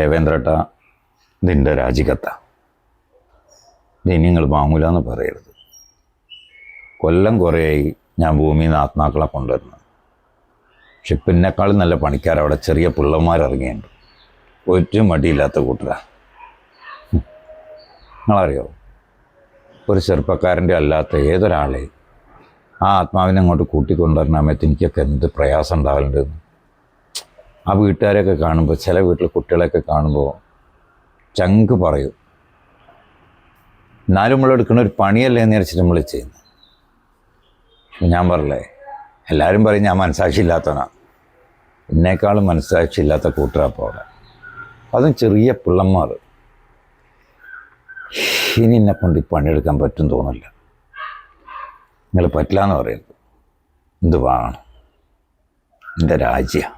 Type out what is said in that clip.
ദേവേന്ദ്രട്ട നിന്റെ രാജികത്ത. ദൈന്യങ്ങൾ നിങ്ങൾ വാങ്ങൂലെന്ന് പറയരുത്. കൊല്ലം കുറേയായി ഞാൻ ഭൂമിയിൽ നിന്ന് ആത്മാക്കളെ കൊണ്ടുവരുന്നത് പക്ഷെ പിന്നെക്കാളും നല്ല പണിക്കാരവിടെ ചെറിയ പിള്ളമാരിറങ്ങിയുണ്ട് ഒരു മടിയില്ലാത്ത കൂട്ടരാ. നിങ്ങളറിയോ? ഒരു ചെറുപ്പക്കാരന്റെ അല്ലാത്ത ഏതൊരാളെ ആ ആത്മാവിനെ അങ്ങോട്ട് കൂട്ടിക്കൊണ്ടുവരുന്ന സമയത്ത് എനിക്കൊക്കെ എന്ത് പ്രയാസം ഉണ്ടാവലുണ്ടെന്ന് ആ വീട്ടുകാരെയൊക്കെ കാണുമ്പോൾ ചില വീട്ടിൽ കുട്ടികളെയൊക്കെ കാണുമ്പോൾ ചങ്ക് പറയും. എന്നാലും നമ്മൾ എടുക്കുന്ന ഒരു പണിയല്ലേ എന്ന് വിചാരിച്ചിട്ട് നമ്മൾ ചെയ്യുന്നു? ഞാൻ പറയലേ എല്ലാവരും പറയും ഞാൻ മനസ്സാക്ഷി ഇല്ലാത്തവനാ എന്നേക്കാളും മനസ്സാക്ഷി ഇല്ലാത്ത കൂട്ടുകാരപ്പോൾ അവിടെ അതും ചെറിയ പിള്ളന്മാർ ഇനി എന്നെ കൊണ്ട് ഈ പണിയെടുക്കാൻ പറ്റും തോന്നില്ല നിങ്ങൾ പറ്റില്ല എന്ന് പറയുന്നത് എന്ത് വേണം എന്റെ രാജ്യമാണ്